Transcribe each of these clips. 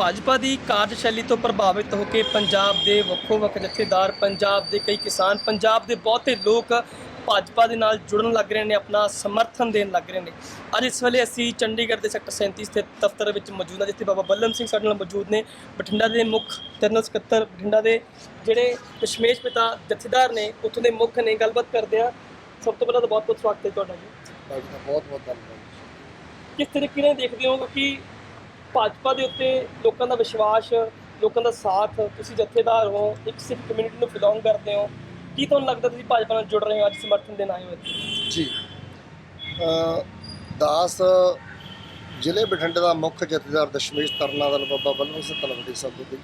ਭਾਜਪਾ ਦੀ ਕਾਰਜਸ਼ੈਲੀ ਤੋਂ ਪ੍ਰਭਾਵਿਤ ਹੋ ਕੇ ਪੰਜਾਬ ਦੇ ਵੱਖੋ ਵੱਖ ਜਥੇਦਾਰ ਪੰਜਾਬ ਦੇ ਕਈ ਕਿਸਾਨ ਪੰਜਾਬ ਦੇ ਬਹੁਤੇ ਲੋਕ ਭਾਜਪਾ ਦੇ ਨਾਲ ਜੁੜਨ ਲੱਗ ਰਹੇ ਨੇ ਆਪਣਾ ਸਮਰਥਨ ਦੇਣ ਲੱਗ ਰਹੇ ਨੇ। ਅੱਜ ਇਸ ਵੇਲੇ ਅਸੀਂ ਚੰਡੀਗੜ੍ਹ ਦੇ ਸੈਕਟਰ 37 ਸਥਿਤ ਦਫ਼ਤਰ ਵਿੱਚ ਮੌਜੂਦ ਹਾਂ ਜਿੱਥੇ ਬਾਬਾ ਬੱਲਮ ਸਿੰਘ ਸਾਡੇ ਨਾਲ ਮੌਜੂਦ ਨੇ। ਬਠਿੰਡਾ ਦੇ ਮੁੱਖ ਜਨਰਲ ਸਕੱਤਰ ਬਠਿੰਡਾ ਦੇ ਜਿਹੜੇ ਦਸ਼ਮੇਸ਼ ਪਿਤਾ ਜਥੇਦਾਰ ਨੇ ਉੱਥੋਂ ਦੇ ਮੁੱਖ ਨੇ। ਗੱਲਬਾਤ ਕਰਦੇ ਆ ਸਭ ਤੋਂ ਪਹਿਲਾਂ ਤਾਂ ਬਹੁਤ ਬਹੁਤ ਸਵਾਗਤ ਹੈ ਤੁਹਾਡਾ ਜੀ। ਬਹੁਤ ਬਹੁਤ ਧੰਨਵਾਦ। ਕਿਸ ਤਰੀਕੇ ਨਾਲ ਦੇਖਦੇ ਹੋ ਕਿ ਭਾਜਪਾ ਦੇ ਉੱਤੇ ਲੋਕਾਂ ਦਾ ਵਿਸ਼ਵਾਸ, ਲੋਕਾਂ ਦਾ ਸਾਥ, ਤੁਸੀਂ ਜਥੇਦਾਰ ਹੋ, ਇੱਕ ਸਿੱਖ ਕਮਿਊਨਿਟੀ ਨੂੰ ਬਿਲੋਂਗ ਕਰਦੇ ਹੋ। ਕੀ ਤੁਹਾਨੂੰ ਲੱਗਦਾ ਤੁਸੀਂ ਭਾਜਪਾ ਨਾਲ ਜੁੜ ਰਹੇ ਹੋ, ਅੱਜ ਸਮਰਥਨ ਦੇਣ ਆਏ ਹੋ ਇੱਥੇ? ਜੀ ਦਾਸ ਜ਼ਿਲ੍ਹੇ ਬਠਿੰਡੇ ਦਾ ਮੁੱਖ ਜਥੇਦਾਰ ਦਸ਼ਮੇਸ਼ ਤਰਨਾਦਲ ਬਾਬਾ ਬੱਲਮ ਸਿੰਘ ਤਲਵੰਡੀ ਸਾਹਿਬ ਜੀ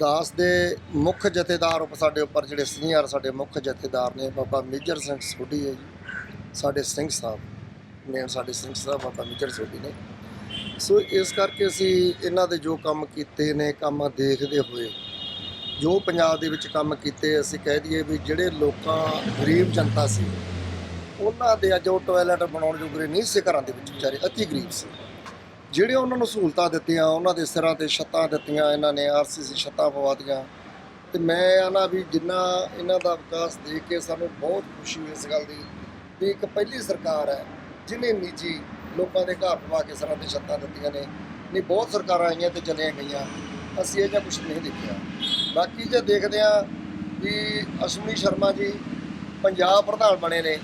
ਦਾਸ ਦੇ ਮੁੱਖ ਜਥੇਦਾਰ ਉਪ ਸਾਡੇ ਉੱਪਰ ਜਿਹੜੇ ਸੀਨੀਅਰ ਸਾਡੇ ਮੁੱਖ ਜਥੇਦਾਰ ਨੇ, ਬਾਬਾ ਮੇਜਰ ਸਿੰਘ ਸੋਢੀ ਹੈ ਜੀ। ਸਾਡੇ ਸਿੰਘ ਸਾਹਿਬ ਨੇ, ਸਾਡੇ ਸਿੰਘ ਸਾਹਿਬ ਬਾਬਾ ਮੇਜਰ ਸੋਢੀ ਨੇ। ਸੋ ਇਸ ਕਰਕੇ ਅਸੀਂ ਇਹਨਾਂ ਦੇ ਜੋ ਕੰਮ ਕੀਤੇ ਨੇ, ਕੰਮ ਦੇਖਦੇ ਹੋਏ, ਜੋ ਪੰਜਾਬ ਦੇ ਵਿੱਚ ਕੰਮ ਕੀਤੇ ਅਸੀਂ ਕਹਿ ਦਈਏ ਵੀ ਜਿਹੜੇ ਲੋਕਾਂ, ਗਰੀਬ ਜਨਤਾ ਸੀ, ਉਹਨਾਂ ਦੇ ਅੱਜ ਉਹ ਟਾਇਲਟ ਬਣਾਉਣ ਜੋਗਰੇ ਨਹੀਂ ਸੀ ਘਰਾਂ ਦੇ ਵਿੱਚ ਵਿਚਾਰੇ, ਅਤੀ ਗਰੀਬ ਸੀ। ਜਿਹੜੇ ਉਹਨਾਂ ਨੂੰ ਸਹੂਲਤਾਂ ਦਿੱਤੀਆਂ, ਉਹਨਾਂ ਦੇ ਸਿਰਾਂ ਤੇ ਛੱਤਾਂ ਦਿੱਤੀਆਂ, ਇਹਨਾਂ ਨੇ ਆਰਸੀਸੀ ਛੱਤਾਂ ਪਵਾਤੀਆਂ ਤੇ ਮੈਂ ਆਨਾ ਵੀ ਜਿੰਨਾ ਇਹਨਾਂ ਦਾ ਵਿਕਾਸ ਦੇਖ ਕੇ ਸਾਨੂੰ ਬਹੁਤ ਖੁਸ਼ੀ ਇਸ ਗੱਲ ਦੀ ਵੀ ਇੱਕ ਪਹਿਲੀ ਸਰਕਾਰ ਹੈ ਜਿਨੇ ਨਿੱਜੀ ਲੋਕਾਂ ਦੇ ਘਰ ਪਵਾ ਕੇ ਸਿਰਾਂ ਤੇ ਛੱਤਾਂ ਦਿੱਤੀਆਂ ਨੇ। ਨਹੀਂ, ਬਹੁਤ ਸਰਕਾਰਾਂ ਆਈਆਂ ਤੇ ਚਲੀਆਂ ਗਈਆਂ। ਅਸੀਂ ਇਹ ਜਿਹਾ ਕੁਝ ਨਹੀਂ ਦੇਖਿਆ। ਬਾਕੀ ਜੇ ਦੇਖਦੇ ਆ ਵੀ ਅਸ਼ਵਨੀ ਸ਼ਰਮਾ ਜੀ ਪੰਜਾਬ ਪ੍ਰਧਾਨ ਬਣੇ ਨੇ,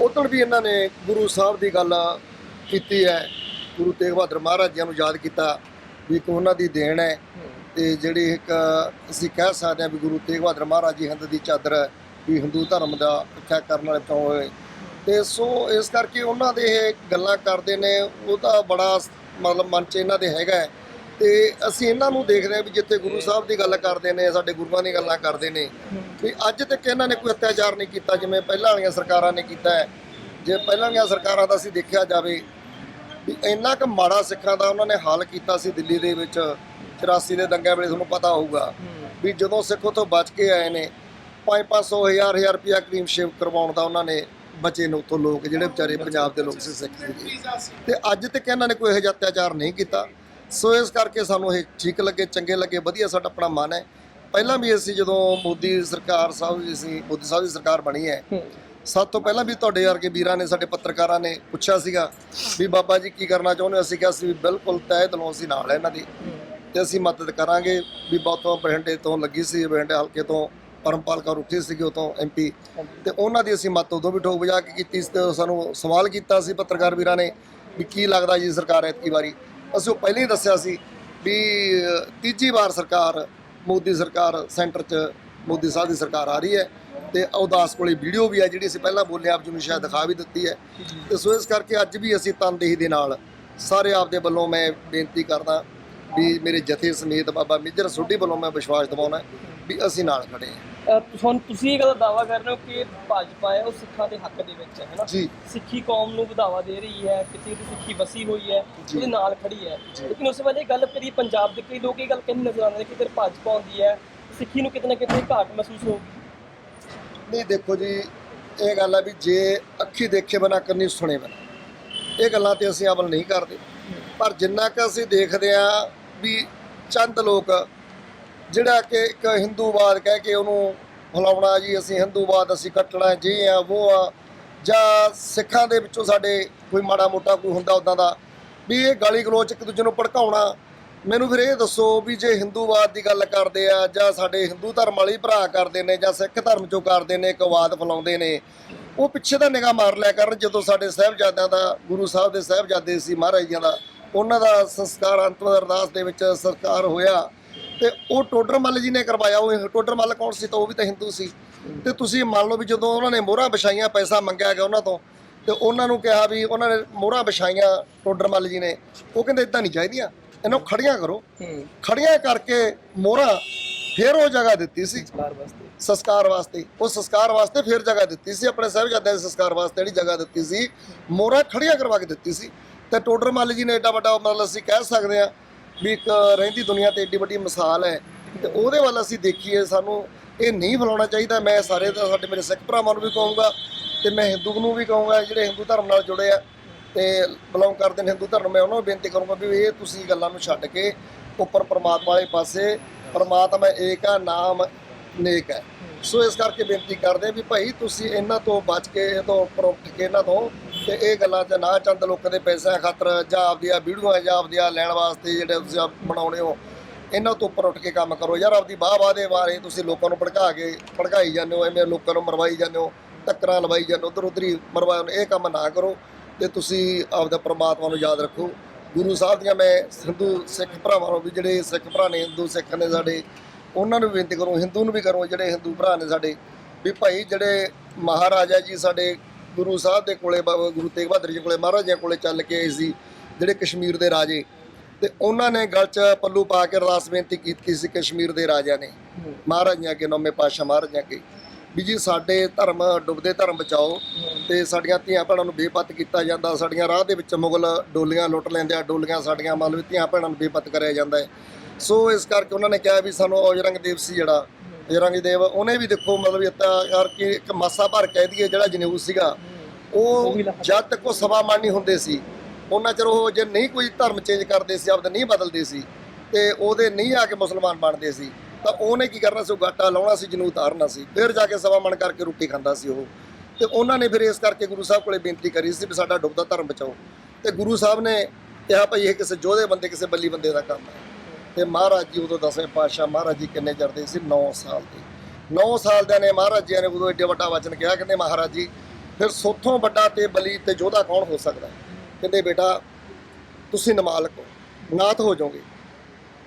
ਉਦੋਂ ਵੀ ਇਹਨਾਂ ਨੇ ਗੁਰੂ ਸਾਹਿਬ ਦੀ ਗੱਲ ਕੀਤੀ ਹੈ। ਗੁਰੂ ਤੇਗ ਬਹਾਦਰ ਮਹਾਰਾਜ ਜੀ ਨੂੰ ਯਾਦ ਕੀਤਾ ਵੀ ਇੱਕ ਉਹਨਾਂ ਦੀ ਦੇਣ ਹੈ ਤੇ ਜਿਹੜੀ ਇੱਕ ਅਸੀਂ ਕਹਿ ਸਕਦੇ ਹਾਂ ਵੀ ਗੁਰੂ ਤੇਗ ਬਹਾਦਰ ਮਹਾਰਾਜ ਜੀ ਹਿੰਦ ਦੀ ਚਾਦਰ ਹੈ, ਵੀ ਹਿੰਦੂ ਧਰਮ ਦਾ ਰੱਖਿਆ ਕਰਨ ਵਾਲੇ ਤੋਂ ਹੋਏ। ਤੇ ਸੋ ਇਸ ਕਰਕੇ ਉਹਨਾਂ ਦੇ ਇਹ ਗੱਲਾਂ ਕਰਦੇ ਨੇ ਉਹਦਾ ਬੜਾ ਮਤਲਬ ਮਨ ਚ ਇਹਨਾਂ ਦੇ ਹੈਗਾ ਹੈ। ਤੇ ਅਸੀਂ ਇਹਨਾਂ ਨੂੰ ਦੇਖਦੇ ਹਾਂ ਵੀ ਜਿੱਥੇ ਗੁਰੂ ਸਾਹਿਬ ਦੀ ਗੱਲ ਕਰਦੇ ਨੇ, ਸਾਡੇ ਗੁਰੂਆਂ ਦੀ ਗੱਲਾਂ ਕਰਦੇ ਨੇ। ਵੀ ਅੱਜ ਤੱਕ ਇਹਨਾਂ ਨੇ ਕੋਈ ਅਤਿਆਚਾਰ ਨਹੀਂ ਕੀਤਾ, ਜਿਵੇਂ ਪਹਿਲਾਂ ਵਾਲੀਆਂ ਸਰਕਾਰਾਂ ਨੇ ਕੀਤਾ ਹੈ। ਜੇ ਪਹਿਲਾਂ ਵਾਲੀਆਂ ਸਰਕਾਰਾਂ ਦਾ ਅਸੀਂ ਦੇਖਿਆ ਜਾਵੇ, ਵੀ ਇੰਨਾ ਕੁ ਮਾੜਾ ਸਿੱਖਾਂ ਦਾ ਉਹਨਾਂ ਨੇ ਹਾਲ ਕੀਤਾ ਸੀ ਦਿੱਲੀ ਦੇ ਵਿੱਚ 84 ਦੇ ਦੰਗਿਆਂ ਵੇਲੇ ਤੁਹਾਨੂੰ ਪਤਾ ਹੋਊਗਾ। ਵੀ ਜਦੋਂ ਸਿੱਖ ਉੱਥੋਂ ਬਚ ਕੇ ਆਏ ਨੇ 5-500 ਹਜ਼ਾਰ ਹਜ਼ਾਰ ਰੁਪਿਆ ਕਰੀਮ ਸ਼ੇਵ ਕਰਵਾਉਣ ਦਾ ਉਹਨਾਂ ਨੇ ਬਚੇ ਨੇ ਉੱਥੋਂ ਲੋਕ ਜਿਹੜੇ ਵਿਚਾਰੇ ਪੰਜਾਬ ਦੇ ਲੋਕ ਸੀ ਸਿੱਖ ਸੀਗੇ ਤੇ ਅੱਜ ਤੱਕ ਇਹਨਾਂ ਨੇ ਕੋਈ ਇਹੋ ਜਿਹਾ ਅਤਿਆਚਾਰ ਨਹੀਂ ਕੀਤਾ। ਸੋ ਇਸ ਕਰਕੇ ਸਾਨੂੰ ਇਹ ਠੀਕ ਲੱਗੇ ਚੰਗੇ ਲੱਗੇ ਵਧੀਆ ਸਾਡਾ ਆਪਣਾ ਮਨ ਹੈ। ਪਹਿਲਾਂ ਵੀ ਅਸੀਂ ਜਦੋਂ ਮੋਦੀ ਸਰਕਾਰ ਸਾਹਿਬ ਜੀ ਸੀ ਮੋਦੀ ਸਾਹਿਬ ਦੀ ਸਰਕਾਰ ਬਣੀ ਹੈ ਸਭ ਤੋਂ ਪਹਿਲਾਂ ਵੀ ਤੁਹਾਡੇ ਵਰਗੇ ਵੀਰਾਂ ਨੇ ਸਾਡੇ ਪੱਤਰਕਾਰਾਂ ਨੇ ਪੁੱਛਿਆ ਸੀਗਾ ਵੀ ਬਾਬਾ ਜੀ ਕੀ ਕਰਨਾ ਚਾਹੁੰਦੇ ਅਸੀਂ ਕਿਹਾ ਸੀ ਵੀ ਬਿਲਕੁਲ ਤਹਿ ਦਿਲੋਂ ਅਸੀਂ ਨਾਲ ਹੈ ਇਹਨਾਂ ਦੀ। ਤੇ ਅਸੀਂ ਮਦਦ ਕਰਾਂਗੇ। ਵੀ ਬਹੁਤੋਂ ਬਠਿੰਡੇ ਤੋਂ ਲੱਗੀ ਸੀ ਬਠਿੰਡੇ ਹਲਕੇ ਤੋਂ ਪਰਮਪਾਲ ਕੌਰ ਉੱਠੀ ਸੀਗੀ ਉਤੋਂ ਐਮਪੀ ਤੇ ਉਹਨਾਂ ਦੀ ਅਸੀਂ ਮਤ ਉਦੋਂ ਵੀ ਠੋਕ ਵਜਾ ਕੇ ਕੀਤੀ ਸੀ ਤੇ ਸਾਨੂੰ ਸਵਾਲ ਕੀਤਾ ਸੀ ਪੱਤਰਕਾਰ ਵੀਰਾਂ ਨੇ ਵੀ ਕੀ ਲੱਗਦਾ ਜੀ ਸਰਕਾਰ ਐਤਕੀ ਵਾਰੀ। ਅਸੀਂ ਉਹ ਪਹਿਲਾਂ ਹੀ ਦੱਸਿਆ ਸੀ ਵੀ ਤੀਜੀ ਵਾਰ ਸਰਕਾਰ ਮੋਦੀ ਸਰਕਾਰ ਸੈਂਟਰ 'ਚ ਮੋਦੀ ਸਾਹਿਬ ਦੀ ਸਰਕਾਰ ਆ ਰਹੀ ਹੈ ਤੇ ਉਦਾਸ ਕੋਲੇ ਵੀਡੀਓ ਵੀ ਹੈ ਜਿਹੜੀ ਅਸੀਂ ਪਹਿਲਾਂ ਬੋਲੇ ਆਪ ਜੀ ਨੂੰ ਸ਼ਾਇਦ ਦਿਖਾ ਵੀ ਦਿੱਤੀ ਹੈ। ਤੇ ਸੋ ਇਸ ਕਰਕੇ ਅੱਜ ਵੀ ਅਸੀਂ ਤਨਦੇਹੀ ਦੇ ਨਾਲ ਸਾਰੇ ਆਪ ਦੇ ਵੱਲੋਂ ਮੈਂ ਬੇਨਤੀ ਕਰਦਾ ਵੀ ਮੇਰੇ ਜਥੇ ਸਮੇਤ ਬਾਬਾ ਮੇਜਰ ਸੋਢੀ ਵੱਲੋਂ ਮੈਂ ਵਿਸ਼ਵਾਸ ਦਿਵਾਉਣਾ ਵੀ ਅਸੀਂ ਨਾਲ ਖੜੇ ਹਾਂ। ਹੁਣ ਤੁਸੀਂ ਇਹ ਗੱਲ ਦਾਵਾ ਕਰ ਰਹੇ ਹੋ ਕਿ ਭਾਜਪਾ ਹੈ ਉਹ ਸਿੱਖਾਂ ਦੇ ਹੱਕ ਦੇ ਵਿੱਚ ਹੈ ਹੈ ਨਾ ਜੀ। ਸਿੱਖੀ ਕੌਮ ਨੂੰ ਵਧਾਵਾ ਦੇ ਰਹੀ ਹੈ ਕਿਤੇ ਦੀ ਸਿੱਖੀ ਵਸੀ ਹੋਈ ਹੈ ਜੀ। ਉਹਦੇ ਨਾਲ ਖੜੀ ਹੈ। ਜੀ। ਲੇਕਿਨ ਉਸ ਵੇਲੇ ਗੱਲ ਕਰੀ ਪੰਜਾਬ ਦੇ ਕਈ ਲੋਕ ਇਹ ਗੱਲ ਕਹਿੰਦੇ ਨਜ਼ਰ ਆਉਂਦੇ ਨੇ ਕਿ ਫਿਰ ਭਾਜਪਾ ਆਉਂਦੀ ਹੈ ਸਿੱਖੀ ਨੂੰ ਕਿਤੇ ਨਾ ਕਿਤੇ ਘਾਟ ਮਹਿਸੂਸ ਹੋਊਗੀ। ਨਹੀਂ ਦੇਖੋ ਜੀ ਇਹ ਗੱਲ ਹੈ ਵੀ ਜੇ ਅੱਖੀ ਦੇਖੇ ਬਣਾ ਕਰਨੀ ਸੁਣੇ ਬਣਾ ਇਹ ਗੱਲਾਂ ਤੇ ਅਸੀਂ ਅਮਲ ਨਹੀਂ ਕਰਦੇ। ਪਰ ਜਿੰਨਾ ਕਿ ਅਸੀਂ ਦੇਖਦੇ ਆ ਵੀ ਚੰਦ ਲੋਕ ਜਿਹੜਾ ਕਿ ਇੱਕ ਹਿੰਦੂਵਾਦ ਕਹਿ ਕੇ ਉਹਨੂੰ ਫਲਾਉਣਾ ਜੀ, ਅਸੀਂ ਹਿੰਦੂਵਾਦ, ਅਸੀਂ ਕੱਟਣਾ, ਜੀ ਆ ਉਹ ਆ, ਜਾਂ ਸਿੱਖਾਂ ਦੇ ਵਿੱਚੋਂ ਸਾਡੇ ਕੋਈ ਮਾੜਾ ਮੋਟਾ ਕੋਈ ਹੁੰਦਾ ਉਦਾਂ ਦਾ, ਵੀ ਇਹ ਗਾਲੀ ਗਲੋਚ ਇੱਕ ਦੂਜੇ ਨੂੰ ਭੜਕਾਉਣਾ, ਮੈਨੂੰ ਫਿਰ ਇਹ ਦੱਸੋ ਵੀ ਜੇ ਹਿੰਦੂਵਾਦ ਦੀ ਗੱਲ ਕਰਦੇ ਆ, ਜਾਂ ਸਾਡੇ ਹਿੰਦੂ ਧਰਮ ਵਾਲੇ ਭਰਾ ਕਰਦੇ ਨੇ, ਜਾਂ ਸਿੱਖ ਧਰਮ ਚੋਂ ਕਰਦੇ ਨੇ, ਇੱਕ ਵਾਦ ਫਲਾਉਂਦੇ ਨੇ, ਉਹ ਪਿੱਛੇ ਦਾ ਨਿਗਾਹ ਮਾਰ ਲਿਆ ਕਰਨ, ਜਦੋਂ ਸਾਡੇ ਸਾਹਿਬਜ਼ਾਦਿਆਂ ਦਾ, ਗੁਰੂ ਸਾਹਿਬ ਦੇ ਸਾਹਿਬਜ਼ਾਦੇ ਸੀ ਮਹਾਰਾਜੀਆਂ ਦਾ, ਉਹਨਾਂ ਦਾ ਸੰਸਕਾਰ ਅੰਤਮ ਅਰਦਾਸ ਦੇ ਵਿੱਚ ਸੰਸਕਾਰ ਹੋਇਆ ਤੇ ਉਹ ਟੋਡਰ ਮੱਲ ਜੀ ਨੇ ਕਰਵਾਇਆ ਉਹ ਟੋਡਰ ਮੱਲ ਕੌਣ ਸੀ ਤਾਂ ਉਹ ਵੀ ਤਾਂ ਹਿੰਦੂ ਸੀ। ਤੇ ਤੁਸੀਂ ਮੰਨ ਲਓ ਵੀ ਜਦੋਂ ਉਹਨਾਂ ਨੇ ਮੋਹਰਾਂ ਵਿਛਾਈਆਂ ਪੈਸਾ ਮੰਗਿਆ ਗਿਆ ਉਹਨਾਂ ਤੋਂ ਤੇ ਉਹਨਾਂ ਨੂੰ ਕਿਹਾ ਵੀ ਉਹਨਾਂ ਨੇ ਮੋਹਰਾਂ ਵਿਛਾਈਆਂ ਟੋਡਰ ਮੱਲ ਜੀ ਨੇ। ਉਹ ਕਹਿੰਦੇ ਇਦਾਂ ਨਹੀਂ ਚਾਹੀਦੀਆਂ ਇਹਨੂੰ ਖੜੀਆਂ ਕਰੋ। ਖੜੀਆਂ ਕਰਕੇ ਮੋਹਰਾਂ ਫਿਰ ਉਹ ਜਗ੍ਹਾ ਦਿੱਤੀ ਸੀ। ਵਾਸਤੇ। ਸੰਸਕਾਰ ਵਾਸਤੇ। ਉਹ ਸੰਸਕਾਰ ਵਾਸਤੇ ਫਿਰ ਜਗ੍ਹਾ ਦਿੱਤੀ ਸੀ ਆਪਣੇ ਸਾਹਿਬਜ਼ਾਦਿਆਂ ਦੇ ਸੰਸਕਾਰ ਵਾਸਤੇ ਜਿਹੜੀ ਜਗ੍ਹਾ ਦਿੱਤੀ ਸੀ। ਮੋਹਰਾਂ ਖੜੀਆਂ ਕਰਵਾ ਕੇ ਦਿੱਤੀ ਸੀ। ਤੇ ਟੋਡਰ ਮੱਲ ਜੀ ਨੇ ਏਡਾ ਵੱਡਾ ਮਤਲਬ ਅਸੀਂ ਕਹਿ ਸਕਦੇ ਹਾਂ ਵੀ ਇੱਕ ਰਹਿੰਦੀ ਦੁਨੀਆ ਤੇ ਏਡੀ ਵੱਡੀ ਮਿਸਾਲ ਹੈ ਤੇ ਉਹਦੇ ਵੱਲ ਅਸੀਂ ਦੇਖੀਏ, ਸਾਨੂੰ ਇਹ ਨਹੀਂ ਫਲਾਉਣਾ ਚਾਹੀਦਾ। ਮੈਂ ਸਾਰੇ ਦਾ ਸਾਡੇ ਮੇਰੇ ਸਿੱਖ ਭਰਾਵਾਂ ਨੂੰ ਵੀ ਕਹੂੰਗਾ ਤੇ ਮੈਂ ਹਿੰਦੂ ਨੂੰ ਵੀ ਕਹੂੰਗਾ, ਜਿਹੜੇ ਹਿੰਦੂ ਧਰਮ ਨਾਲ ਜੁੜੇ ਆ ਤੇ ਬਿਲੋਂਗ ਕਰਦੇ ਨੇ ਹਿੰਦੂ ਧਰਮ, ਮੈਂ ਉਹਨਾਂ ਨੂੰ ਬੇਨਤੀ ਕਰੂੰਗਾ ਵੀ ਇਹ ਤੁਸੀਂ ਗੱਲਾਂ ਨੂੰ ਛੱਡ ਕੇ ਉੱਪਰ ਪਰਮਾਤਮਾ ਵਾਲੇ ਪਾਸੇ, ਪਰਮਾਤਮਾ ਏਕ ਆ ਨਾਮ ਨੇਕ ਹੈ। ਸੋ ਇਸ ਕਰਕੇ ਬੇਨਤੀ ਕਰਦੇ ਹਾਂ ਵੀ ਭਾਈ ਤੁਸੀਂ ਇਹਨਾਂ ਤੋਂ ਬਚ ਕੇ, ਇਹ ਤੋਂ ਉੱਪਰ ਉੱਠ ਕੇ ਇਹਨਾਂ ਤੋਂ ਤੇ ਇਹ ਗੱਲਾਂ 'ਚ ਨਾ ਚੰਦ ਲੋਕਾਂ ਦੇ ਪੈਸਿਆਂ ਖਾਤਰ ਜਾਂ ਆਪਦੀਆਂ ਵੀਡੀਓਆਂ ਜਾਂ ਆਪਦੀਆਂ ਲੈਣ ਵਾਸਤੇ ਜਿਹੜੇ ਤੁਸੀਂ ਆਪ ਬਣਾਉਣੇ ਹੋ, ਇਹਨਾਂ ਤੋਂ ਉੱਪਰ ਉੱਠ ਕੇ ਕੰਮ ਕਰੋ ਯਾਰ ਆਪਦੀ ਬਾਹ ਬਾਹ ਦੇ ਬਾਰੇ ਤੁਸੀਂ ਲੋਕਾਂ ਨੂੰ ਭੜਕਾ ਕੇ ਭੜਕਾਈ ਜਾਂਦੇ ਹੋ, ਐਵੇਂ ਲੋਕਾਂ ਨੂੰ ਮਰਵਾਈ ਜਾਂਦੇ ਹੋ, ਟੱਕਰਾਂ ਲਵਾਈ ਜਾਂਦੇ ਹੋ, ਉਧਰ ਉਧਰ ਹੀ ਮਰਵਾਈ ਹੋ। ਇਹ ਕੰਮ ਨਾ ਕਰੋ ਤੇ ਤੁਸੀਂ ਆਪਦਾ ਪ੍ਰਮਾਤਮਾ ਨੂੰ ਯਾਦ ਰੱਖੋ ਗੁਰੂ ਸਾਹਿਬ ਦੀਆਂ ਮੈਂ ਹਿੰਦੂ ਸਿੱਖ ਭਰਾਵਾਂ ਨੂੰ ਵੀ ਜਿਹੜੇ ਸਿੱਖ ਭਰਾ ਨੇ, ਹਿੰਦੂ ਸਿੱਖ ਨੇ ਸਾਡੇ, ਉਹਨਾਂ ਨੂੰ ਵੀ ਬੇਨਤੀ ਕਰੋ, ਹਿੰਦੂ ਨੂੰ ਵੀ ਕਰੋ, ਜਿਹੜੇ ਹਿੰਦੂ ਭਰਾ ਨੇ ਸਾਡੇ, ਵੀ ਭਾਈ ਜਿਹੜੇ ਮਹਾਰਾਜਾ ਜੀ ਸਾਡੇ ਗੁਰੂ ਸਾਹਿਬ ਦੇ ਕੋਲੇ, ਬਾਬਾ ਗੁਰੂ ਤੇਗ ਬਹਾਦਰ ਜੀ ਕੋਲੇ ਮਹਾਰਾਜਿਆਂ ਕੋਲੇ ਚੱਲ ਕੇ ਆਏ ਸੀ, ਜਿਹੜੇ ਕਸ਼ਮੀਰ ਦੇ ਰਾਜੇ। ਤੇ ਉਹਨਾਂ ਨੇ ਗਲ 'ਚ ਪੱਲੂ ਪਾ ਕੇ ਅਰਦਾਸ ਬੇਨਤੀ ਕੀਤੀ ਸੀ ਕਸ਼ਮੀਰ ਦੇ ਰਾਜਿਆਂ ਨੇ। ਮਹਾਰਾਜਿਆਂ ਕੇ ਨੌਵੇਂ ਪਾਤਸ਼ਾਹ ਮਹਾਰਾਜਾਂ ਕੇ ਵੀ ਜੀ, ਸਾਡੇ ਧਰਮ ਡੁੱਬਦੇ ਧਰਮ ਬਚਾਓ ਤੇ ਸਾਡੀਆਂ ਧੀਆਂ ਭੈਣਾਂ ਨੂੰ ਬੇਪਤ ਕੀਤਾ ਜਾਂਦਾ। ਸਾਡੀਆਂ ਰਾਹ ਦੇ ਵਿੱਚ ਮੁਗਲ ਡੋਲੀਆਂ ਲੁੱਟ ਲੈਂਦੇ ਆ। ਡੋਲੀਆਂ ਸਾਡੀਆਂ ਮੰਨ ਲਓ ਧੀਆਂ ਭੈਣਾਂ ਨੂੰ ਬੇਪਤ ਕਰਿਆ ਜਾਂਦਾ ਹੈ। ਸੋ ਇਸ ਕਰਕੇ ਉਹਨਾਂ ਨੇ ਕਿਹਾ ਵੀ ਸਾਨੂੰ ਔਜਰੰਗਦੇਵ ਸੀ ਜਿਹੜਾ ਔਜਰੰਗਦੇਵ ਉਹਨੇ ਵੀ ਦੇਖੋ ਮਤਲਬ ਇੱਦਾਂ ਕਰਕੇ ਇੱਕ ਮਾਸਾ ਭਰ ਕਹਿ ਦਈਏ ਜਿਹੜਾ ਜਨੇਊ ਸੀਗਾ ਉਹ ਜਦ ਤੱਕ ਉਹ ਸਵਾ ਮਣ ਨਹੀਂ ਹੁੰਦੇ ਸੀ ਉਹਨਾਂ ਚਿਰ ਉਹ ਜੇ ਨਹੀਂ ਕੋਈ ਧਰਮ ਚੇਂਜ ਕਰਦੇ ਸੀ ਆਪਦਾ ਨਹੀਂ ਬਦਲਦੇ ਸੀ ਤੇ ਉਹਦੇ ਨਹੀਂ ਆ ਕੇ ਮੁਸਲਮਾਨ ਬਣਦੇ ਸੀ ਤਾਂ ਉਹਨੇ ਕੀ ਕਰਨਾ ਸੀ ਉਹ ਗਾਟਾ ਲਾਉਣਾ ਸੀ ਜਨੂ ਉਤਾਰਨਾ ਸੀ ਫਿਰ ਜਾ ਕੇ ਸਵਾ ਮਣ ਕਰਕੇ ਰੋਟੀ ਖਾਂਦਾ ਸੀ ਉਹ। ਤੇ ਉਹਨਾਂ ਨੇ ਫਿਰ ਇਸ ਕਰਕੇ ਗੁਰੂ ਸਾਹਿਬ ਕੋਲੇ ਬੇਨਤੀ ਕਰੀ ਸੀ ਵੀ ਸਾਡਾ ਡੁੱਬਦਾ ਧਰਮ ਬਚਾਓ। ਤੇ ਗੁਰੂ ਸਾਹਿਬ ਨੇ ਕਿਹਾ ਭਾਈ ਇਹ ਕਿਸੇ ਯੋਧੇ ਬੰਦੇ ਕਿਸੇ ਬੱਲੀ ਬੰਦੇ ਦਾ ਕੰਮ ਹੈ। ਤੇ ਮਹਾਰਾਜ ਜੀ ਉਦੋਂ ਦਸਵੇਂ ਪਾਤਸ਼ਾਹ ਮਹਾਰਾਜ ਜੀ ਕਿੰਨੇ ਚੜਦੇ ਸੀ? 9 ਸਾਲ ਦੇ। 9 ਸਾਲ ਦੇ ਨੇ ਮਹਾਰਾਜ ਜੀ ਨੇ ਉਦੋਂ ਏਡੇ ਵੱਡਾ ਵਚਨ ਕਿਹਾ ਕਹਿੰਦੇ ਮਹਾਰਾਜ ਜੀ ਫਿਰ ਸੋਥੋਂ ਵੱਡਾ ਤੇ ਬਲੀ ਤੇ ਯੋਧਾ ਕੌਣ ਹੋ ਸਕਦਾ? ਕਹਿੰਦੇ ਬੇਟਾ ਤੁਸੀਂ ਨਮਾਲਕ ਹੋ ਨਾਥ ਹੋ ਜਾਓਗੇ।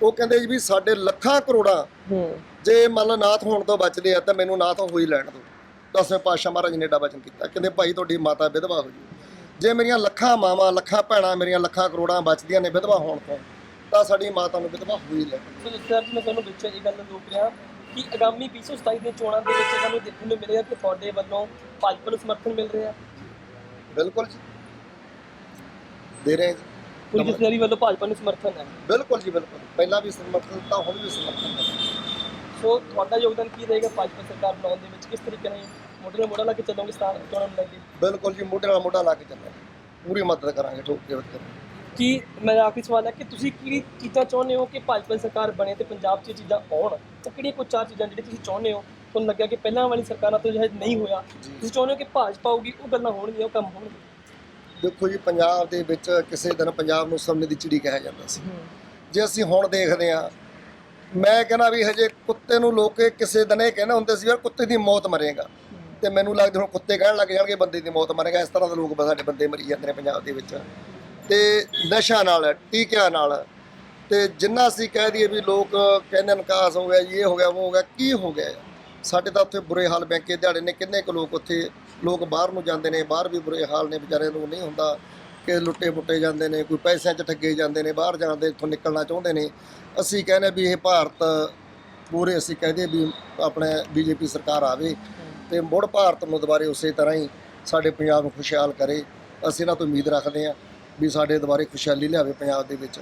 ਉਹ ਕਹਿੰਦੇ ਜੀ ਵੀ ਸਾਡੇ ਲੱਖਾਂ ਕਰੋੜਾਂ ਜੇ ਮੰਨ ਨਾਥ ਹੋਣ ਤੋਂ ਬਚਦੇ ਆ ਤਾਂ ਮੈਨੂੰ ਨਾਥ ਹੋ ਹੀ ਲੈਣ ਦਿਓ। ਦਸਵੇਂ ਪਾਤਸ਼ਾਹ ਮਹਾਰਾਜ ਨੇ ਏਡਾ ਵਚਨ ਕੀਤਾ। ਕਹਿੰਦੇ ਭਾਈ ਤੁਹਾਡੀ ਮਾਤਾ ਵਿਧਵਾ ਹੋ ਜੂ। ਜੇ ਮੇਰੀਆਂ ਲੱਖਾਂ ਮਾਵਾਂ ਲੱਖਾਂ ਭੈਣਾਂ ਮੇਰੀਆਂ ਲੱਖਾਂ ਕਰੋੜਾਂ ਬਚਦੀਆਂ ਨੇ ਵਿਧਵਾ ਹੋਣ ਤੋਂ ਤਾਂ ਸਾਡੀ ਮਾਤਾ ਨੂੰ ਵਿਧਵਾ ਹੋ ਹੀ। ਲੈਣ ਸੋ ਸਰ ਜੀ ਮੈਂ ਤੁਹਾਨੂੰ ਵਿੱਚ ਇਹ ਗੱਲ ਰੋਕ ਰਿਹਾ ਕਿ ਆਗਾਮੀ 2027 ਦੀਆਂ ਚੋਣਾਂ ਦੇ ਵਿੱਚ ਸਾਨੂੰ ਦੇਖਣ ਨੂੰ ਮਿਲੇਗਾ ਕਿ ਤੁਹਾਡੇ ਵੱਲੋਂ ਭਾਜਪਾ ਨੂੰ ਸਮਰਥਨ ਮਿਲ ਰਿਹਾ। ਬਿਲਕੁਲ ਜੀ। ਦੇ ਰਹੇ ਜੀ। ਪੂਰੀ ਜਥੇਦਾਰੀ ਵੱਲੋਂ ਭਾਜਪਾ ਨੂੰ ਸਮਰਥਨ ਹੈ। ਬਿਲਕੁਲ ਜੀ ਬਿਲਕੁਲ। ਪਹਿਲਾਂ ਵੀ ਸਮਰਥਨ ਦਿੱਤਾ ਹੁਣ ਵੀ ਸਮਰਥਨ ਹੈ। ਸੋ ਤੁਹਾਡਾ ਯੋਗਦਾਨ ਕੀ ਰਹੇਗਾ ਭਾਜਪਾ ਸਰਕਾਰ ਬਣਾਉਣ ਦੇ ਵਿੱਚ? ਕਿਸ ਤਰੀਕੇ ਨਾਲ ਮੋਢੇ ਨਾਲ ਮੋਢਾ ਲਾ ਕੇ ਚੱਲੋਗੇ ਸਥਾਨ ਚੋਣਾਂ ਨੂੰ ਲੈ ਕੇ? ਬਿਲਕੁਲ ਜੀ ਮੋਢੇ ਨਾਲ ਮੋਢਾ ਲਾ ਕੇ ਚੱਲਾਂਗੇ। ਪੂਰੀ ਮਦਦ ਕਰਾਂਗੇ ਠੋਕ ਕੇ ਵਤ ਕਰਾਂਗੇ ਕੀ ਮੇਰਾ ਆਖਰੀ ਸਵਾਲ ਹੈ ਕਿ ਤੁਸੀਂ ਕੀ ਚੀਜ਼ਾਂ ਚਾਹੁੰਦੇ ਹੋ ਕਿ ਭਾਜਪਾ ਸਰਕਾਰ ਬਣੇ ਤੇ ਪੰਜਾਬ 'ਚ ਇਹ ਚੀਜ਼ਾਂ ਆਉਣ? ਉਹ ਕਿਹੜੀਆਂ ਕੁਝ ਚਾਰ ਚੀਜ਼ਾਂ ਜਿਹੜੀਆਂ ਤੁਸੀਂ ਚਾਹੁੰਦੇ ਹੋ? ਤੁਹਾਨੂੰ ਲੱਗਿਆ ਕਿ ਪਹਿਲਾਂ ਵਾਲੀ ਸਰਕਾਰਾਂ ਤੋਂ ਜਿਹੜਾ ਨਹੀਂ ਹੋਇਆ ਤੁਸੀਂ ਚਾਹੁੰਦੇ ਹੋ ਕਿ ਭਾਜਪਾ ਆਊਗੀ ਉਹ ਗੱਲਾਂ ਹੋਣਗੀਆਂ ਉਹ ਕੰਮ ਹੋਣਗੇ? ਦੇਖੋ ਜੀ ਪੰਜਾਬ ਦੇ ਵਿੱਚ ਕਿਸੇ ਦਿਨ ਪੰਜਾਬ ਨੂੰ ਸਾਹਮਣੇ ਦੀ ਚਿੜੀ ਕਿਹਾ ਜਾਂਦਾ ਸੀ। ਜੇ ਅਸੀਂ ਹੁਣ ਦੇਖਦੇ ਹਾਂ ਮੈਂ ਕਹਿੰਦਾ ਵੀ ਹਜੇ ਕੁੱਤੇ ਨੂੰ ਲੋਕ ਕਿਸੇ ਦਿਨ ਇਹ ਕਹਿੰਦੇ ਹੁੰਦੇ ਸੀ ਯਾਰ ਕੁੱਤੇ ਦੀ ਮੌਤ ਮਰੇਗਾ। ਤੇ ਮੈਨੂੰ ਲੱਗਦਾ ਹੁਣ ਕੁੱਤੇ ਕਹਿਣ ਲੱਗ ਜਾਣਗੇ ਬੰਦੇ ਦੀ ਮੌਤ ਮਰੇਗਾ ਇਸ ਤਰ੍ਹਾਂ ਦੇ ਲੋਕ ਸਾਡੇ ਬੰਦੇ ਮਰੀ ਜਾਂਦੇ ਨੇ ਪੰਜਾਬ ਦੇ ਵਿੱਚ। ਤੇ ਨਸ਼ਾ ਨਾਲ, ਟੀਕਿਆਂ ਨਾਲ। ਤੇ ਜਿੰਨਾ ਅਸੀਂ ਕਹਿ ਦਈਏ ਵੀ ਲੋਕ ਕਹਿੰਦੇ ਨਿਕਾਸ ਹੋ ਗਿਆ ਜੀ, ਇਹ ਹੋ ਗਿਆ, ਉਹ ਹੋ ਗਿਆ, ਕੀ ਹੋ ਗਿਆ? ਸਾਡੇ ਤਾਂ ਉੱਥੇ ਬੁਰੇ ਹਾਲ ਬੈਂਕੇ ਦਿਹਾੜੇ ਨੇ, ਕਿੰਨੇ ਕੁ ਲੋਕ ਉੱਥੇ, ਲੋਕ ਬਾਹਰ ਨੂੰ ਜਾਂਦੇ ਨੇ, ਬਾਹਰ ਵੀ ਬੁਰੇ ਹਾਲ ਨੇ ਵਿਚਾਰਿਆਂ ਨੂੰ, ਨਹੀਂ ਹੁੰਦਾ ਕਿ ਲੁੱਟੇ ਪੁੱਟੇ ਜਾਂਦੇ ਨੇ, ਕੋਈ ਪੈਸਿਆਂ 'ਚ ਠੱਗੇ ਜਾਂਦੇ ਨੇ, ਬਾਹਰ ਜਾਣ ਦੇ ਇੱਥੋਂ ਨਿਕਲਣਾ ਚਾਹੁੰਦੇ ਨੇ। ਅਸੀਂ ਕਹਿੰਦੇ ਵੀ ਇਹ ਭਾਰਤ ਪੂਰੇ ਅਸੀਂ ਕਹਦੇ ਵੀ ਆਪਣੇ ਬੀਜੇਪੀ ਸਰਕਾਰ ਆਵੇ ਤੇ ਮੁੜ ਭਾਰਤ ਨੂੰ ਦੁਬਾਰੇ ਉਸੇ ਤਰ੍ਹਾਂ ਹੀ ਸਾਡੇ ਪੰਜਾਬ ਨੂੰ ਖੁਸ਼ਹਾਲ ਕਰੇ। ਅਸੀਂ ਇਹਨਾਂ ਤੋਂ ਉਮੀਦ ਰੱਖਦੇ ਹਾਂ। ਵੀ ਸਾਡੇ ਦੁਬਾਰੇ ਖੁਸ਼ਹਾਲੀ ਲਿਆਵੇ ਪੰਜਾਬ ਦੇ ਵਿੱਚ।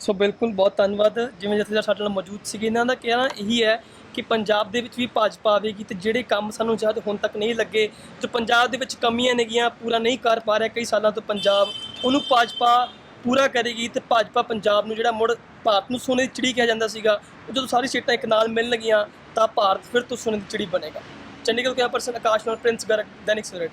ਸੋ ਬਿਲਕੁਲ, ਬਹੁਤ ਧੰਨਵਾਦ। ਜਿਵੇਂ ਜਥੇਦਾਰ ਸਾਡੇ ਨਾਲ ਮੌਜੂਦ ਸੀਗੇ, ਇਹਨਾਂ ਦਾ ਕਹਿਣਾ ਇਹੀ ਹੈ ਕਿ ਪੰਜਾਬ ਦੇ ਵਿੱਚ ਵੀ ਭਾਜਪਾ ਆਵੇਗੀ ਤੇ ਜਿਹੜੇ ਕੰਮ ਸਾਨੂੰ ਜਦ ਹੁਣ ਤੱਕ ਨਹੀਂ ਲੱਗੇ, ਜੋ ਪੰਜਾਬ ਦੇ ਵਿੱਚ ਕਮੀਆਂ ਨੇਗੀਆਂ, ਪੂਰਾ ਨਹੀਂ ਕਰ ਪਾ ਰਿਹਾ ਕਈ ਸਾਲਾਂ ਤੋਂ ਪੰਜਾਬ, ਉਹਨੂੰ ਭਾਜਪਾ ਪੂਰਾ ਕਰੇਗੀ ਤੇ ਭਾਜਪਾ ਪੰਜਾਬ ਨੂੰ ਜਿਹੜਾ ਮੁੜ ਭਾਰਤ ਨੂੰ ਸੋਨੇ ਦੀ ਚਿੜੀ ਕਿਹਾ ਜਾਂਦਾ ਸੀਗਾ ਜਦੋਂ ਸਾਰੀ ਸੀਟਾਂ ਇੱਕ ਨਾਲ ਮਿਲਣਗੀਆਂ ਤਾਂ ਭਾਰਤ ਫਿਰ ਤੋਂ ਸੋਨੇ ਦੀ ਚਿੜੀ ਬਣੇਗਾ। ਚੰਡੀਗੜ੍ਹ ਤੋਂ ਪਰਸਨ ਆਕਾਸ਼ ਨਾਲ ਪ੍ਰਿੰਸ ਗਰਗ ਦੈਨਿਕ ਸਵੇਰਾ